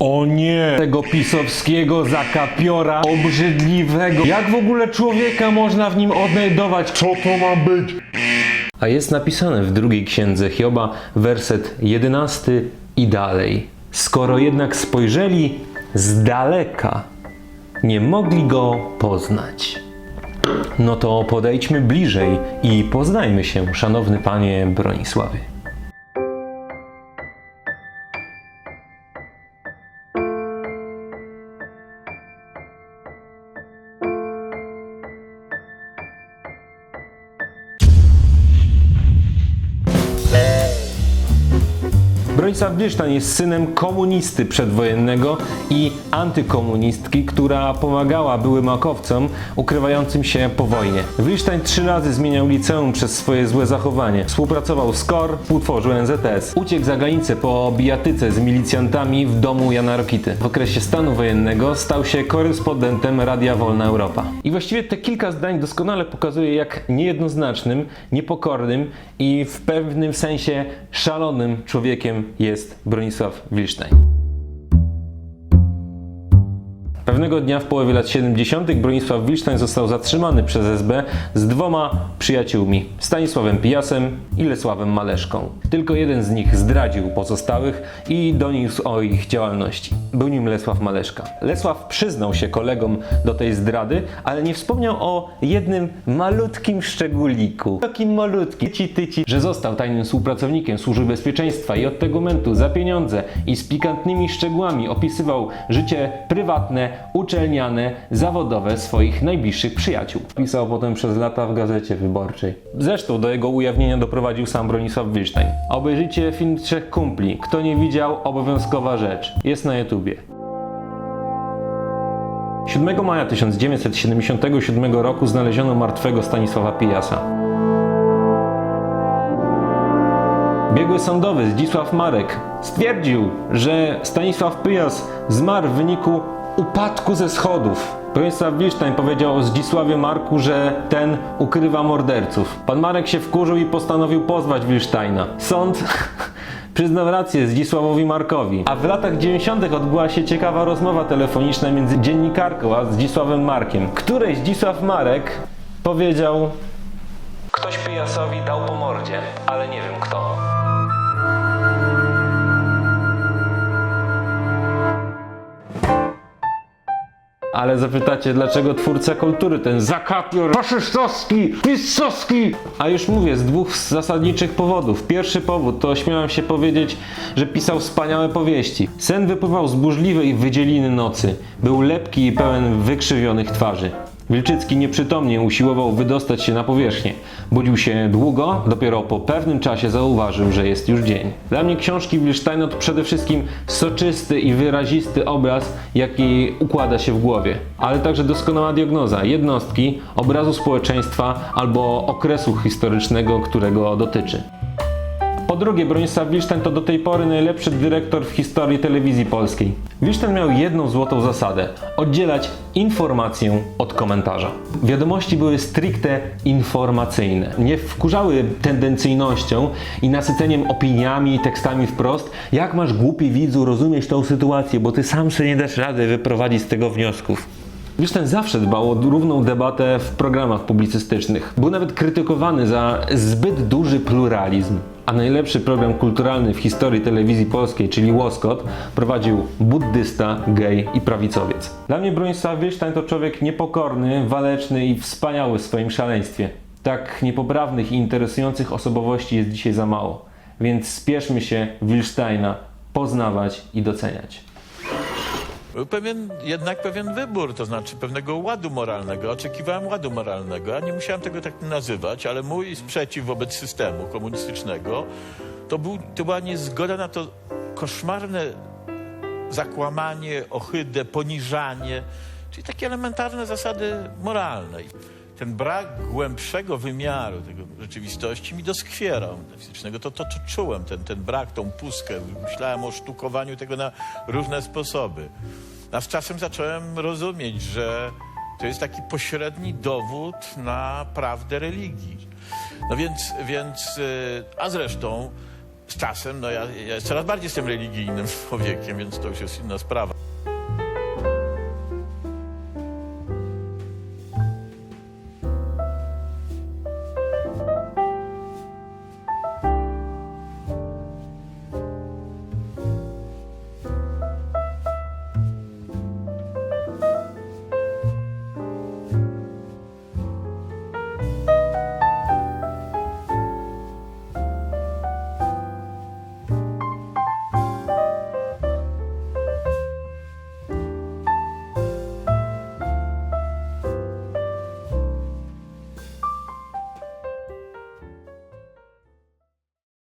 O nie! Tego pisowskiego zakapiora obrzydliwego. Jak w ogóle człowieka można w nim odnajdować? Co to ma być? A jest napisane w drugiej księdze Hioba, werset 11 i dalej. Skoro jednak spojrzeli z daleka, nie mogli go poznać. No to podejdźmy bliżej i poznajmy się, szanowny panie Bronisławie. Bronisław Bieszczan jest synem komunisty przedwojennego i antykomunistki, która pomagała byłym makowcom ukrywającym się po wojnie. Wilstein trzy razy zmieniał liceum przez swoje złe zachowanie. Współpracował z KOR, utworzył NZS. Uciekł za granicę po bijatyce z milicjantami w domu Jana Rokity. W okresie stanu wojennego stał się korespondentem Radia Wolna Europa. I właściwie te kilka zdań doskonale pokazuje, jak niejednoznacznym, niepokornym i w pewnym sensie szalonym człowiekiem jest Bronisław Wilstein. Pewnego dnia w połowie lat 70. Bronisław Wilstein został zatrzymany przez SB z dwoma przyjaciółmi Stanisławem Pijasem i Lesławem Maleszką. Tylko jeden z nich zdradził pozostałych i doniósł o ich działalności. Był nim Lesław Maleszka. Lesław przyznał się kolegom do tej zdrady, ale nie wspomniał o jednym malutkim szczególiku. Takim malutkim, tyci tyci, że został tajnym współpracownikiem Służby Bezpieczeństwa i od tego momentu za pieniądze i z pikantnymi szczegółami opisywał życie prywatne, uczelniane, zawodowe swoich najbliższych przyjaciół. Pisał potem przez lata w gazecie wyborczej. Zresztą do jego ujawnienia doprowadził sam Bronisław Wilstein. Obejrzyjcie film Trzech Kumpli. Kto nie widział, obowiązkowa rzecz. Jest na YouTubie. 7 maja 1977 roku znaleziono martwego Stanisława Pijasa. Biegły sądowy Zdzisław Marek stwierdził, że Stanisław Pyjas zmarł w wyniku upadku ze schodów. Bronisław Wilstein powiedział o Zdzisławie Marku, że ten ukrywa morderców. Pan Marek się wkurzył i postanowił pozwać Wilsteina. Sąd przyznał rację Zdzisławowi Markowi. A w latach 90. odbyła się ciekawa rozmowa telefoniczna między dziennikarką a Zdzisławem Markiem, której Zdzisław Marek powiedział Ktoś Pyjasowi dał po mordzie, ale nie wiem kto. Ale zapytacie, dlaczego twórca kultury, ten zakapior faszystowski, pisowski? A już mówię, z dwóch zasadniczych powodów. Pierwszy powód to śmiałem się powiedzieć, że pisał wspaniałe powieści. Sen wypływał z burzliwej wydzieliny nocy. Był lepki i pełen wykrzywionych twarzy. Wilczycki nieprzytomnie usiłował wydostać się na powierzchnię. Budził się długo, dopiero po pewnym czasie zauważył, że jest już dzień. Dla mnie książki Wilsteina to przede wszystkim soczysty i wyrazisty obraz, jaki układa się w głowie, ale także doskonała diagnoza jednostki, obrazu społeczeństwa albo okresu historycznego, którego dotyczy. Drugie, Bronisław Wilszten to do tej pory najlepszy dyrektor w historii telewizji polskiej. Wilszten miał jedną złotą zasadę: oddzielać informację od komentarza. Wiadomości były stricte informacyjne. Nie wkurzały tendencyjnością i nasyceniem opiniami i tekstami wprost. Jak masz głupi widzu rozumieć tą sytuację, bo ty sam sobie nie dasz rady wyprowadzić z tego wniosków. Wilszten zawsze dbał o równą debatę w programach publicystycznych. Był nawet krytykowany za zbyt duży pluralizm. A najlepszy program kulturalny w historii telewizji polskiej, czyli Łoskot, prowadził buddysta, gej i prawicowiec. Dla mnie Bronisław Wilsztain to człowiek niepokorny, waleczny i wspaniały w swoim szaleństwie. Tak niepoprawnych i interesujących osobowości jest dzisiaj za mało. Więc spieszmy się Wilsztajna poznawać i doceniać. Był pewien, jednak pewien wybór, to znaczy pewnego ładu moralnego. Oczekiwałem ładu moralnego. Ja nie musiałem tego tak nazywać, ale mój sprzeciw wobec systemu komunistycznego to, był, to była niezgoda na to koszmarne zakłamanie, ohydę, poniżanie, czyli takie elementarne zasady moralne. Ten brak głębszego wymiaru tego rzeczywistości mi doskwierał fizycznego. To, to, to czułem, ten, ten brak, tą pustkę. Myślałem o sztukowaniu tego na różne sposoby. A z czasem zacząłem rozumieć, że to jest taki pośredni dowód na prawdę religii. No więc, więc y, a zresztą z czasem, no ja, ja coraz bardziej jestem religijnym człowiekiem, więc to już jest inna sprawa.